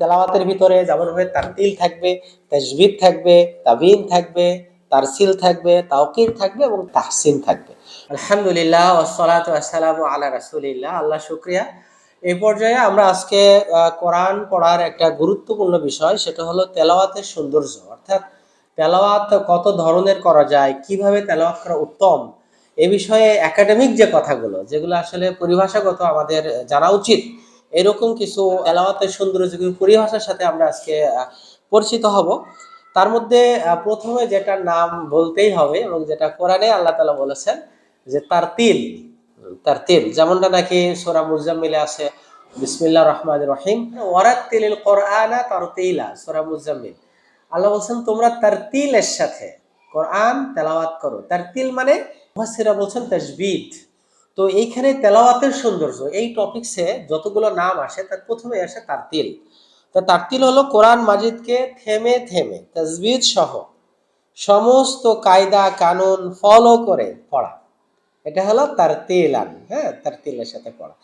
তেলাওয়াতের ভিতরে যেমন ভাবে তারতিল থাকবে তাজবিদ থাকবে, তাবিন থাকবে, তারসিল থাকবে তাওকির থাকবে এবং তাহসিন থাকবে। আলহামদুলিল্লাহ ওসলাত আসসালামু আলা রাসুলিল্লাহ। আল্লাহ শুক্রিয়া। এই পর্যায়ে আমরা আজকে কোরআন পড়ার একটা গুরুত্বপূর্ণ বিষয়, সেটা হলো তেলাওয়াতের সৌন্দর্য। অর্থাৎ তেলাওয়াত কত ধরনের করা যায়, কীভাবে তেলাওয়াত করা উত্তম, এ বিষয়ে একাডেমিক যে কথাগুলো, যেগুলো আসলে পরিভাষাগত আমাদের জানা উচিত এরকম কিছু এলাওয়াতের সৌন্দর্য কিছু পরিভাষার সাথে আমরা আজকে পরিচিত হব। তার মধ্যে প্রথমে যেটা নাম বলতেই হবে এবং যেটা কোরআনে আল্লাহ তালা বলেছেন যে তার তিল তার তিল। যেমনটা নাকি সোরা মুজাম্মিলে আছে বিসমিল্লা রহমান রহিম, ওয়ারাত তিলিল কোরআনা তার তিলা, সোরা মুজাম্মিল। আল্লাহ বলছেন, তোমরা তার তিলের সাথে কোরআন তেলাওয়াত করো। তার তিল মানে বলছেন তাজবিদ তো এইখানে তেলাওয়াতের সৌন্দর্য এই টপিক্সে যতগুলো নাম আসে তার প্রথমে আসে তার তারতিল। তো তারতিল হলো কোরআন মাজিদকে থেমে থেমে তাজবিদ সহ সমস্ত কায়দা কানুন ফলো করে পড়া। এটা হলো তারতিলান হ্যাঁ তার তারতিলের সাথে পড়া।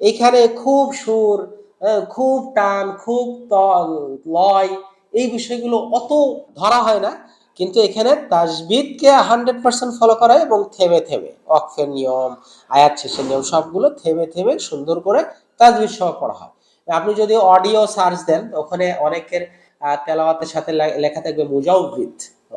এইখানে খুব সুর হ্যাঁ, খুব টান খুব তল লয় এই বিষয়গুলো অত ধরা হয় না। কিন্তু এখানে তাজবিদকে হান্ড্রেড পার্সেন্ট ফলো করা এবং থেমে থেমে অক্ষের নিয়ম, আয়াত শেষের নিয়ম সবগুলো থেমে থেমে সুন্দর করে তাজবিদ সহ পড়া হয়। আপনি যদি অডিও সার্চ দেন, ওখানে অনেকের তেলাওয়াতের সাথে লেখা থাকবে মুজাউবিদ,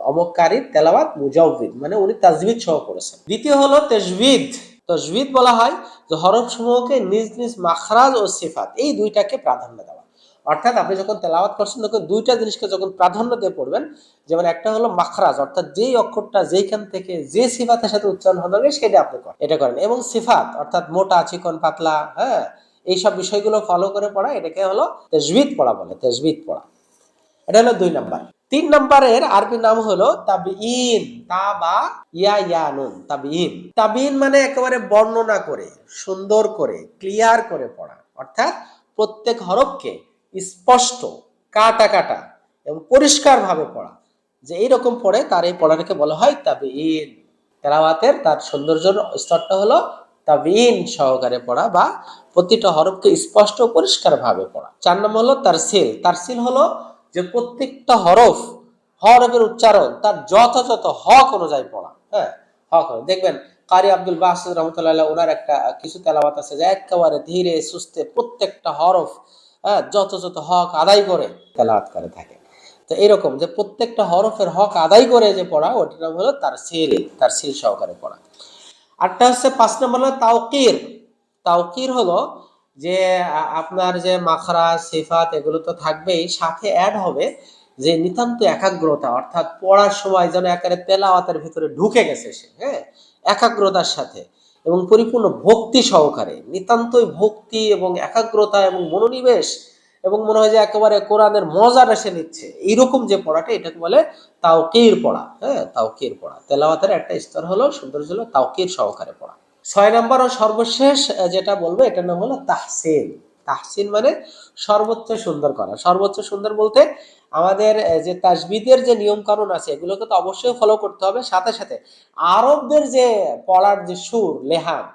অমুককারী তেলাওয়াত মুজাউবিদ মানে উনি তাজবিদ সহ করেছেন দ্বিতীয় হলো তেজবিদ তজবিদ বলা হয় যে হরফ সমূহকে নিজ নিজ মাখরাজ ও সিফাত, এই দুইটাকে প্রাধান্য দেওয়া অর্থাৎ আপনি যখন তেলাওয়াত করছেন, তখন দুইটা জিনিসকে যখন প্রাধান্য দিয়ে পড়বেন, যেমন একটা হলো মাখরাজ, অর্থাৎ যেই অক্ষরটা যেইখান থেকে যে সিফাতের সাথে উচ্চারণ হবে, সেটা আপনি করেন। এটা করেন। এবং সিফাত, অর্থাৎ মোটা, চিকন, পাতলা হ্যাঁ এইসব বিষয়গুলো ফলো করে পড়া, এটাকে হলো তেজবিদ পড়া বলে, তেজবিদ পড়া। এটা হলো দুই নাম্বার। তিন নম্বরের আরবি নাম হলো তাবিইন তা বা ইয়া ইয়া নুন তাবিইন তাবিইন মানে একেবারে বর্ণনা করে, সুন্দর করে ক্লিয়ার করে পড়া। অর্থাৎ প্রত্যেক হরফকে স্পষ্ট, কাটা কাটা এবং পরিষ্কার ভাবে পড়া। যে এইরকম পড়ে তার এই পড়াটাকে বলা হয় তবে ইন তেলাওয়াতের তার সৌন্দর্য স্তরটা হলো তাবিইন সহকারে পড়া বা প্রতিটা হরফকে স্পষ্ট পরিষ্কার ভাবে পড়া। চার নম্বর হলো তার সিল তারসিল। তারসিল হলো যে প্রত্যেকটা হরফ, হরফের উচ্চারণ তার যথাযথ হক অনুযায়ী পড়া। হ্যাঁ হক দেখবেন কারি আব্দুল বাসুদ রহমতুল্লাহ ওনার একটা কিছু তেলাওয়াত আছে যে একেবারে ধীরে সুস্থে প্রত্যেকটা হরফ হ্যাঁ যথাযথ হক আদায় করে তেলাওয়াত করে থাকে। তো এরকম যে প্রত্যেকটা হরফের হক আদায় করে যে পড়া নাম হলো তার সিল তার সিল সহকারে পড়া। আরটা হচ্ছে পাঁচ নম্বর হলো তাওকির। তাওকির হলো যে আপনার যে মাখরা, সিফাত, এগুলো তো থাকবেই, সাথে অ্যাড হবে যে নিতান্ত একাগ্রতা, অর্থাৎ পড়ার সময় যেন একেবারে তেলাওয়াতের ভিতরে ঢুকে গেছে সে হ্যাঁ? একাগ্রতার সাথে। এবং পরিপূর্ণ ভক্তি সহকারে, নিতান্তই ভক্তি এবং একাগ্রতা এবং মনোনিবেশ এবং মনে হয় যে একেবারে কোরআনের মজাটা সে নিচ্ছে। এইরকম যে পড়াটা, এটাকে বলে তাওকির পড়া। হ্যাঁ তাওকির পড়া। তেলাওয়াতের একটা স্তর হলো সুন্দর ছিল তাওকির সহকারে পড়া। ছয় নম্বর ও সর্বশেষ যেটা বলব, এটার নাম হলো তাহসিন। তাহসিন মানে সর্বোচ্চ সুন্দর করা। সর্বোচ্চ সুন্দর বলতে আমাদের যে তাজবিদের যে নিয়ম কানুন আছে, এগুলোকে তো অবশ্যই ফলো করতে হবে। সাথে সাথে আরবদের যে পড়ার যে সুর, লেহান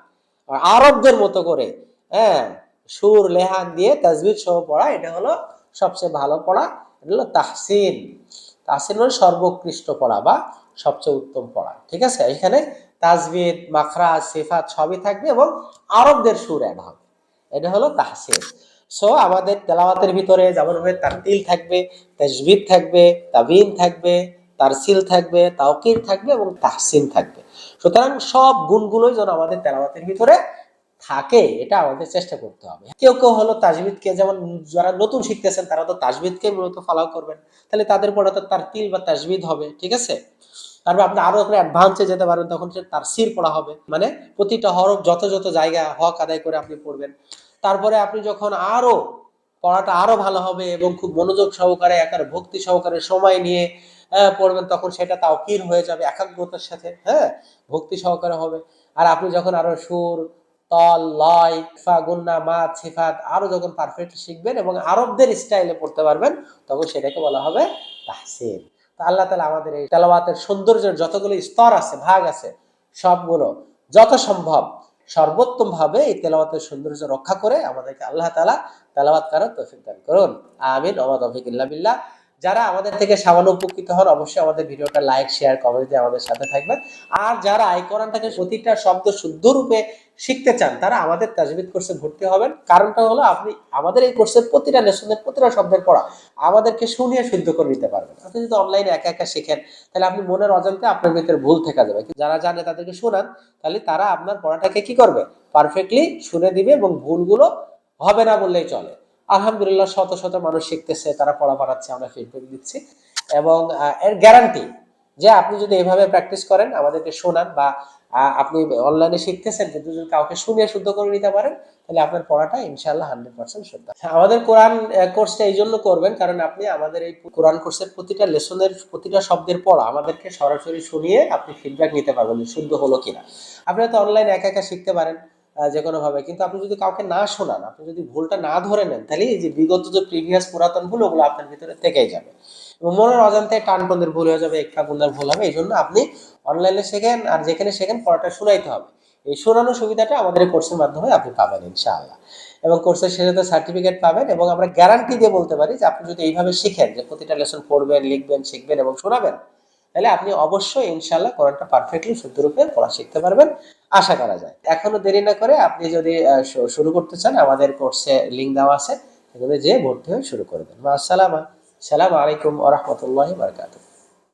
আরবদের মতো করে হ্যাঁ সুর, লেহান দিয়ে তাজবিদ সহ পড়া, এটা হলো সবচেয়ে ভালো পড়া। এটা হলো তাহসিন। তাহসিন মানে সর্বোৎকৃষ্ট পড়া বা সবচেয়ে উত্তম পড়া। ঠিক আছে? এখানে তাজবিদ মাখরা সিফাত সবই থাকবে এবং আরবদের সুর অ্যাড হবে। এটা হলো তাহসিন সো আমাদের তেলাওয়াতের ভিতরে যেমন ভাবে তারতিল থাকবে তাজবিদ থাকবে, তাবিন থাকবে, তারসিল থাকবে তাওকির থাকবে এবং তাহসিন থাকবে। সুতরাং সব গুণগুলোই যেন আমাদের তেলাওয়াতের ভিতরে থাকে, এটা আমাদের চেষ্টা করতে হবে। কেউ কেউ হলো তাজবিদকে যেমন যারা নতুন শিখতেছেন, তারা তো তাজবিদকে মূলত ফলো করবেন। তাহলে তাদের পড়া তো তার তিল বা তাজবিদ হবে, ঠিক আছে? তারপর আপনি আরও আপনি অ্যাডভান্সে যেতে পারবেন, তখন সে তার সির পড়া হবে। মানে প্রতিটা হরফ যত জায়গা হক আদায় করে আপনি পড়বেন। তারপরে আপনি যখন আরও পড়াটা আরও ভালো হবে এবং খুব মনোযোগ সহকারে, একার ভক্তি সহকারে সময় নিয়ে পড়বেন, তখন সেটা তাও কির হয়ে যাবে একাগ্রতার সাথে হ্যাঁ? ভক্তি সহকারে হবে। আর আপনি যখন আরও সুর, তল লয় ফা, গুন্না সিফাত আরও যখন পারফেক্ট শিখবেন এবং আরবদের স্টাইলে পড়তে পারবেন, তখন সেটাকে বলা হবে তাহসিন। আল্লাহ তালা আমাদের এই তেলাওয়াতের সৌন্দর্যের যতগুলো স্তর আছে, ভাগ আছে, সবগুলো যত সম্ভব সর্বোত্তম ভাবে এই তেলাওয়াতের সৌন্দর্য রক্ষা করে আমাদেরকে আল্লাহ তালা তেলাওয়াত করার তৌফিক দান করুন। আমিন। ওমাদ তৌফিকুল্লাহ বিল্লাহ। যারা আমাদের থেকে সামান্য উপকৃত হন, অবশ্যই আমাদের ভিডিওটা লাইক শেয়ার কমেন্ট দিয়ে আমাদের সাথে থাকবেন। আর যারা আই কোরআনটাকে প্রতিটা শব্দ শুদ্ধ রূপে শিখতে চান, তারা আমাদের তাজবিদ কোর্সে ভর্তি হবেন। কারণটা হলো, আপনি আমাদের এই কোর্সের প্রতিটা লেসনের প্রতিটা শব্দের পড়া আমাদেরকে শুনিয়ে শুদ্ধ করে নিতে পারবেন। আপনি যদি অনলাইনে একা একা শেখেন, তাহলে আপনি মনের অজান্তে আপনার ভিতরে ভুল থেকে যাবে। যারা জানে তাদেরকে শোনান, তাহলে তারা আপনার পড়াটাকে কি করবে? পারফেক্টলি শুনে দিবে এবং ভুলগুলো হবে না বললেই চলে। আলহামদুলিল্লাহ শত শত মানুষ শিখতেছে, তারা পড়া পাঠাচ্ছে আমরা ফিডব্যাক দিচ্ছি। এবং এর গ্যারান্টি যে আপনি যদি এভাবে প্র্যাকটিস করেন, আমাদেরকে শোনান বা আপনি অনলাইনে শিখতেছেন কিন্তু যদি কাউকে শুনিয়ে শুদ্ধ করে নিতে পারেন, তাহলে আপনার পড়াটা ইনশাল্লাহ হান্ড্রেড পার্সেন্ট শুদ্ধ। আমাদের কোরআন কোর্সটা এই জন্য করবেন কারণ আপনি আমাদের এই কোরআন কোর্সের প্রতিটা লেসনের প্রতিটা শব্দের পড়া আমাদেরকে সরাসরি শুনিয়ে আপনি ফিডব্যাক নিতে পারবেন শুদ্ধ হলো কিনা। আপনি হয়তো অনলাইনে একা একা শিখতে পারেন যে কোনো ভাবে কিন্তু আপনি যদি কাউকে না শোনান, আপনি যদি ভুলটা না ধরে নেন, তাহলে এই যে বিগত যে প্রিভিয়াস পুরাতন ভুল, ওগুলো আপনার ভিতরে থেকেই যাবে। এবং মনের অজান্তে টান টনের ভুল হয়ে যাবে একটা গুন্দার ভুল হবে এই জন্য আপনি অনলাইনে শেখেন আর যেখানে শেখেন পড়াটা শোনাইতে হবে। এই শোনানোর সুবিধাটা আমাদের কোর্সের মাধ্যমে আপনি পাবেন, ইনশাআল্লাহ। এবং কোর্সের শেষে তো সার্টিফিকেট পাবেন এবং আমরা গ্যারান্টি দিয়ে বলতে পারি যে আপনি যদি এইভাবে শিখেন যে প্রতিটা লেসন পড়বেন, লিখবেন, শিখবেন এবং শোনাবেন তাহলে আপনি অবশ্যই ইনশাল্লাহ কোরআনটা পারফেক্টলি শুদ্ধরূপে পড়া শিখতে পারবেন। আশা করা যায়। এখনও দেরি না করে আপনি যদি শুরু করতে চান, আমাদের কোর্সে লিঙ্ক দেওয়া আছে, সেগুলো যেয়ে ভর্তি হয়ে শুরু করবেন আসসালামা সালাম আলাইকুম ওরহমতুল্লাহ বারকাতুহ।